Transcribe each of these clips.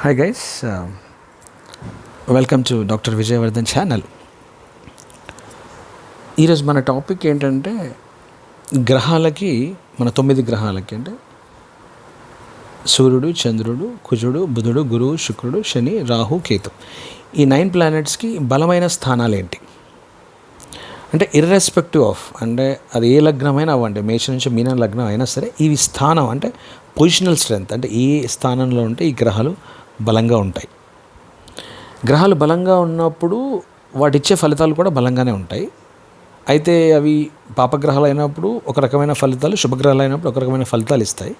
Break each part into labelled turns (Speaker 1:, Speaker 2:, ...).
Speaker 1: Hi guys welcome to doctor Vijayavardhan channel ఈరోజు మన topic ఏంటంటే గ్రహాలకి మన తొమ్మిది గ్రహాలకి అంటే సూర్యుడు చంద్రుడు కుజుడు బుధుడు గురువు శుక్రుడు శని రాహు కేతు. ఈ నైన్ ప్లానెట్స్కి బలమైన స్థానాలు ఏంటి? అంటే ఇర్రెస్పెక్టివ్ ఆఫ్ అంటే అది ఏ లగ్నమైనా అవ్వండి మేష నుంచి మీన లగ్నం అయినా సరే ఇవి స్థానం అంటే పొజిషనల్ స్ట్రెంగ్త్ అంటే ఏ స్థానంలో ఉంటే ఈ గ్రహాలు బలంగా ఉంటాయి. గ్రహాలు బలంగా ఉన్నప్పుడు వాటిచ్చే ఫలితాలు కూడా బలంగానే ఉంటాయి. అయితే అవి పాపగ్రహాలు అయినప్పుడు ఒక రకమైన ఫలితాలు శుభగ్రహాలు అయినప్పుడు ఒక రకమైన ఫలితాలు ఇస్తాయి.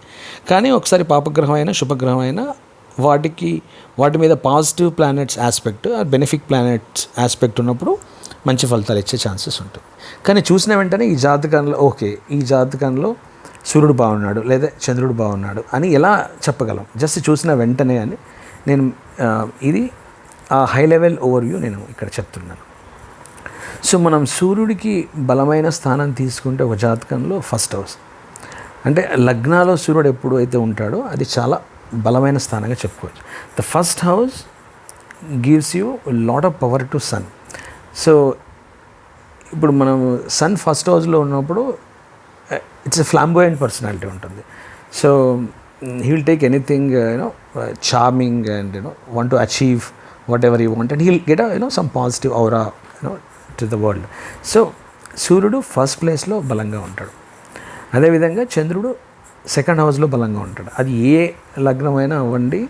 Speaker 1: కానీ ఒకసారి పాపగ్రహం అయినా శుభగ్రహం అయినా వాటికి వాటి మీద positive planets aspect benefic planets aspect ఉన్నప్పుడు మంచి ఫలితాలు ఇచ్చే ఛాన్సెస్ ఉంటాయి. కానీ చూసిన వెంటనే ఈ జాతకంలో ఓకే ఈ జాతకంలో సూర్యుడు బాగున్నాడు లేదా చంద్రుడు బాగున్నాడు అని ఎలా చెప్పగలం? జస్ట్ చూసిన వెంటనే అని నేను ఇది ఆ హై లెవెల్ ఓవర్వ్యూ నేను ఇక్కడ చెప్తున్నాను. సో మనం సూర్యుడికి బలమైన స్థానం తీసుకుంటే ఒక జాతకంలో ఫస్ట్ హౌస్ అంటే లగ్నాలో సూర్యుడు ఎప్పుడు అయితే ఉంటాడో అది చాలా బలమైన స్థానంగా చెప్పుకోవచ్చు. The first house gives you lot of power to sun so ఇప్పుడు మనం సన్ ఫస్ట్ హౌస్లో ఉన్నప్పుడు ఇట్స్ ఎ ఫ్లాంబోయంట్ పర్సనాలిటీ ఉంటుంది. So he take anything you know charming and you know want to achieve whatever you want and he'll get you know some positive aura you know to the world so సూర్యుడు first ప్లేస్లో బలంగా ఉంటాడు అదేవిధంగా చంద్రుడు second హౌస్లో బలంగా ఉంటాడు అది ఏ లగ్నమైనా అవ్వండి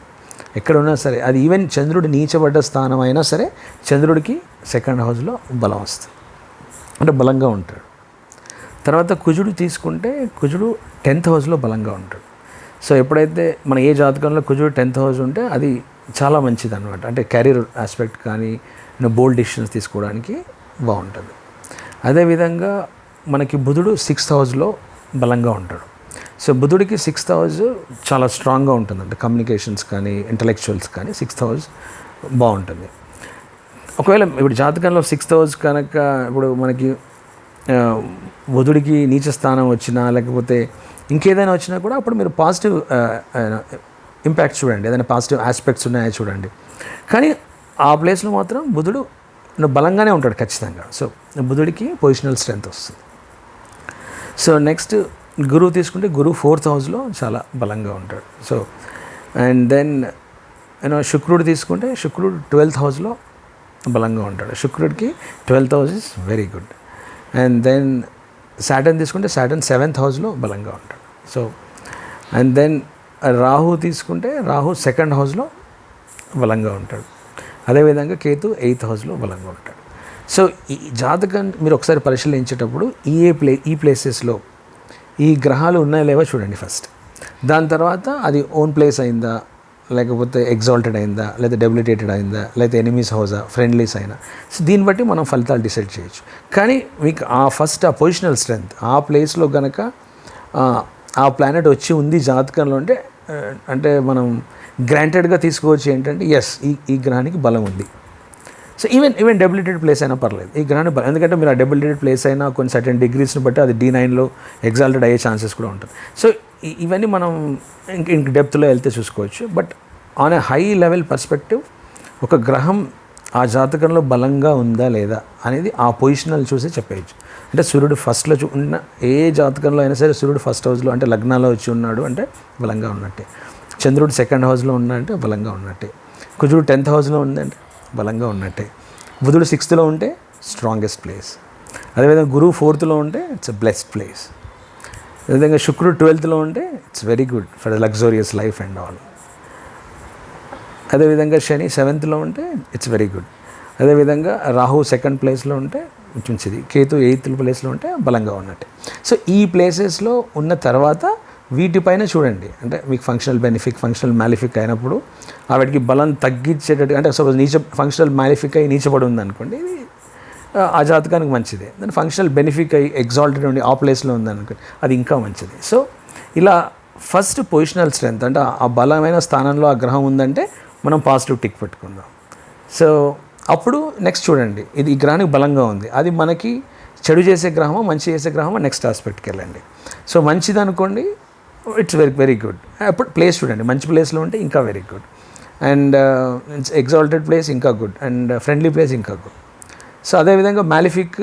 Speaker 1: ఎక్కడున్నా సరే అది ఈవెన్ చంద్రుడు నీచబడ్డ స్థానం అయినా సరే చంద్రుడికి సెకండ్ హౌస్లో బలం వస్తుంది అంటే బలంగా ఉంటాడు తర్వాత కుజుడు తీసుకుంటే కుజుడు టెన్త్ హౌస్లో బలంగా ఉంటాడు సో ఎప్పుడైతే మన ఏ జాతకంలో కుజుడు టెన్త్ హౌస్ ఉంటే అది చాలా మంచిది అనమాట అంటే కెరీర్ ఆస్పెక్ట్ కానీ బోల్డ్ డిసిషన్స్ తీసుకోవడానికి బాగుంటుంది. అదేవిధంగా మనకి బుధుడు సిక్స్త్ హౌస్లో బలంగా ఉంటాడు. సో బుధుడికి సిక్స్త్ హౌస్ చాలా స్ట్రాంగ్గా ఉంటుంది. అంటే కమ్యూనికేషన్స్ కానీ ఇంటలెక్చువల్స్ కానీ సిక్స్త్ హౌస్ బాగుంటుంది. ఒకవేళ ఇప్పుడు జాతకంలో సిక్స్త్ హౌస్ కనుక ఇప్పుడు మనకి బుధుడికి నీచ స్థానం వచ్చినా లేకపోతే ఇంకేదైనా వచ్చినా కూడా అప్పుడు మీరు పాజిటివ్ ఇంపాక్ట్ చూడండి. ఏదైనా పాజిటివ్ ఆస్పెక్ట్స్ ఉన్నాయో చూడండి. కానీ ఆ ప్లేస్లో మాత్రం బుధుడు బలంగానే ఉంటాడు ఖచ్చితంగా. సో బుధుడికి పొజిషనల్ స్ట్రెంత్ వస్తుంది. సో నెక్స్ట్ గురువు తీసుకుంటే గురువు ఫోర్త్ హౌస్లో చాలా బలంగా ఉంటాడు. సో అండ్ దెన్ యూనో శుక్రుడు తీసుకుంటే శుక్రుడు ట్వెల్త్ హౌస్లో బలంగా ఉంటాడు. శుక్రుడికి twelfth house is very good. And then Saturn తీసుకుంటే సాటర్న్ సెవెంత్ హౌస్లో బలంగా ఉంటాడు. సో అండ్ దెన్ రాహు తీసుకుంటే రాహు సెకండ్ హౌస్లో బలంగా ఉంటాడు. అదేవిధంగా కేతు ఎయిత్ హౌస్లో బలంగా ఉంటాడు. సో ఈ జాతకం మీరు ఒకసారి పరిశీలించేటప్పుడు ఈ ఏ ప్లే ఈ ప్లేసెస్లో ఈ గ్రహాలు ఉన్నాయో లేవో చూడండి ఫస్ట్ దాని తర్వాత అది ఓన్ ప్లేస్ అయిందా? లేకపోతే ఎగ్జాల్టెడ్ అయిందా? లేదా డెబిలిటేటెడ్ అయిందా? లేదా ఎనిమీస్ హౌజా ఫ్రెండ్లీస్ అయినా? సో దీన్ని బట్టి మనం ఫలితాలు డిసైడ్ చేయొచ్చు. కానీ మీకు ఆ ఫస్ట్ ఆ పొజిషనల్ స్ట్రెంగ్త్ ఆ ప్లేస్లో కనుక ఆ, ప్లానెట్ వచ్చి ఉంది జాతకంలో అంటే అంటే మనం గ్రాంటెడ్గా తీసుకోవచ్చు ఏంటంటే ఎస్ ఈ ఈ గ్రహానికి బలం ఉంది. So even even debilitated place అయినా పర్లేదు. ఈ గ్రహాన్ని బలం ఎందుకంటే మీరు ఆ డెబిలిటెడ్ ప్లేస్ అయినా కొన్ని సర్టెన్ డిగ్రీస్ని బట్టి అది డీ నైన్లో ఎగ్జాల్టెడ్ అయ్యే ఛాన్సెస్ కూడా ఉంటుంది. సో ఇవన్నీ మనం ఇంక ఇంక డెప్త్లో వెళ్తే చూసుకోవచ్చు. But on a high level perspective ఒక గ్రహం జాతకంలో బలంగా ఉందా లేదా అనేది ఆ పొజిషనల్ చూసి చెప్పేయచ్చు. అంటే సూర్యుడు ఫస్ట్లో చూ ఉన్న ఏ జాతకంలో అయినా సరే సూర్యుడు ఫస్ట్ హౌస్లో అంటే లగ్నాల్లో వచ్చి ఉన్నాడు అంటే బలంగా ఉన్నట్టే. చంద్రుడు సెకండ్ హౌస్లో ఉన్నాడంటే బలంగా ఉన్నట్టే. కుజుడు టెన్త్ హౌస్లో ఉందంటే బలంగా ఉన్నట్టే. బుధుడు సిక్స్త్లో ఉంటే స్ట్రాంగెస్ట్ ప్లేస్. అదేవిధంగా గురువు ఫోర్త్లో ఉంటే ఇట్స్ అ బ్లెస్డ్ ప్లేస్. అదేవిధంగా శుక్రుడు ట్వెల్త్లో ఉంటే it's very good for luxurious life and all. అదేవిధంగా శని సెవెంత్లో ఉంటే ఇట్స్ వెరీ గుడ్ అదేవిధంగా రాహు సెకండ్ ప్లేస్లో ఉంటే మంచిది కేతు ఎయిత్ ప్లేస్లో ఉంటే బలంగా ఉన్నట్టే. సో ఈ ప్లేసెస్లో ఉన్న తర్వాత వీటిపైన చూడండి. అంటే మీకు ఫంక్షనల్ బెనిఫిక్ ఫంక్షనల్ మ్యాలిఫిక్ అయినప్పుడు ఆ వాటికి బలం తగ్గించేటట్టు అంటే సపోజ్ నీచ ఫంక్షనల్ మ్యాలిఫిక్ అయి నీచబడి ఉందనుకోండి ఇది ఆ, జాతకానికి మంచిదే. దాని ఫంక్షనల్ బెనిఫిక్ అయ్యి ఎగ్జాల్టెడ్ ఉండి ఆ ప్లేస్లో ఉందనుకోండి అది ఇంకా మంచిది. సో ఇలా ఫస్ట్ పొజిషనల్ స్ట్రెంత్ అంటే ఆ బలమైన స్థానంలో ఆ గ్రహం ఉందంటే మనం పాజిటివ్ టిక్ పెట్టుకుందాం. సో అప్పుడు నెక్స్ట్ చూడండి. ఇది ఈ గ్రహానికి బలంగా ఉంది. అది మనకి చెడు చేసే గ్రహమా మంచి చేసే గ్రహమా నెక్స్ట్ ఆస్పెక్ట్కి వెళ్ళండి. సో మంచిది అనుకోండి ఇట్స్ వెరీ వెరీ గుడ్ అప్పుడు ప్లేస్ చూడండి. మంచి ప్లేస్లో ఉంటే ఇంకా very good and exalted place ఇంకా గుడ్ అండ్ ఫ్రెండ్లీ ప్లేస్ ఇంకా గుడ్ సో అదేవిధంగా మ్యాలిఫిక్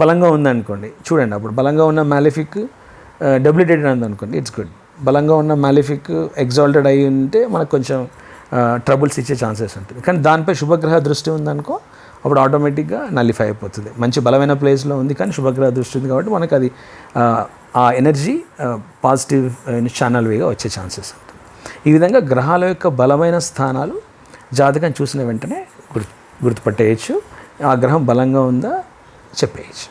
Speaker 1: బలంగా ఉందనుకోండి చూడండి అప్పుడు బలంగా ఉన్న మ్యాలిఫిక్ డబ్లిటేటెడ్ ఉందనుకోండి ఇట్స్ గుడ్ బలంగా ఉన్న మ్యాలిఫిక్ ఎగ్జాల్టెడ్ అయి ఉంటే మనకు కొంచెం ట్రబుల్స్ ఇచ్చే ఛాన్సెస్ ఉంటుంది. కానీ దానిపై శుభగ్రహ దృష్టి ఉందనుకో అప్పుడు ఆటోమేటిక్గా నల్లిఫై అయిపోతుంది. మంచి బలమైన ప్లేస్లో ఉంది కానీ శుభగ్రహ దృష్టి ఉంది కాబట్టి మనకు అది ఆ, ఆ ఎనర్జీ పాజిటివ్ ఛానల్ వేగా వచ్చే ఛాన్సెస్ ఉంటుంది. ఈ విధంగా గ్రహాల యొక్క బలమైన స్థానాలు జాతకం చూసిన వెంటనే గుర్తు గుర్తుపట్టేయచ్చు. ఆ గ్రహం బలంగా ఉందా? చెప్పేయచ్చు.